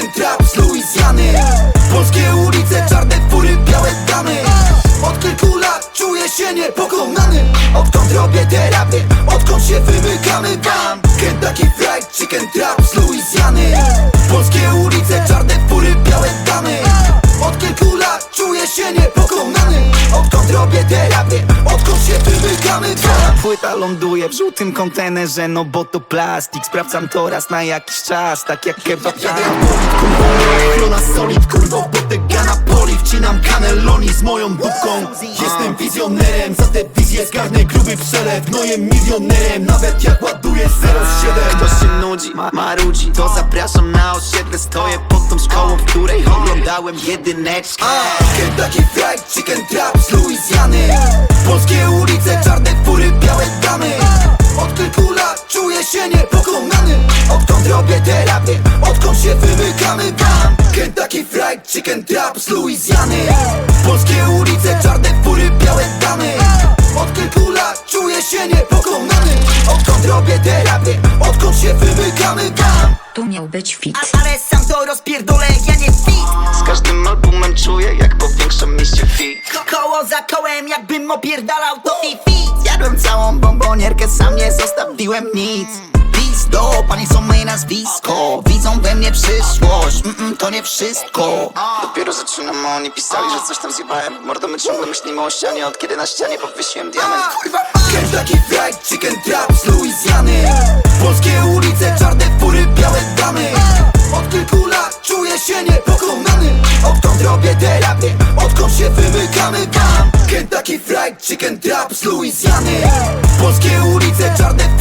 ten trap z Luizjany Polskie ulice, czarne fury, białe damy. Od kilku lat czuję się niepokonany. Odkąd robię terapię, odkąd się wymykamy wam Kentucky Fried Chicken Trap. Płyta ląduje w żółtym kontenerze No bo to plastik, sprawdzam to raz na jakiś czas Tak jak kebab. Jadę jak bolid, kurwo, chrona solid, kurwo Bottega na poli, wcinam cannelloni z moją dupką. Jestem wizjonerem, za tę wizję zgarnę gruby przelew. Nojem milionerem, nawet jak ładuję 07 Kto się nudzi, ma, marudzi To zapraszam na osiedle. Stoję pod tą szkołą, w której oglądałem jedyneczkę. Kentucky Fried Chicken się niepokonany Odkąd robię terapię, odkąd się wymykamy wam Kentucky Fried Chicken Trap z Luizjany Polskie ulice, czarne fury, białe damy. Od kilku lat czuję się niepokonany. Odkąd robię terapię, odkąd się wymykamy wam Tu miał być fit. Ale sam to rozpierdolę, ja nie fit. Z każdym albumem czuję, jak powiększam mieście fit. Ko Koło za kołem, jakbym opierdalał to i fit. Zjadłem całą bombonierkę, sam nie zostawiłem nic. Pizdo, panie są moje nazwisko. Widzą we mnie przyszłość, mm -mm, to nie wszystko. Dopiero zaczynam, oni pisali, że coś tam zjebałem. Mordo, my ciągle myślimy o ścianie, od kiedy na ścianie powiesiłem diament. Kurwa, Kentucky Fried Chicken Kentucky Fried Chicken Trap z Polskie ulice, czarne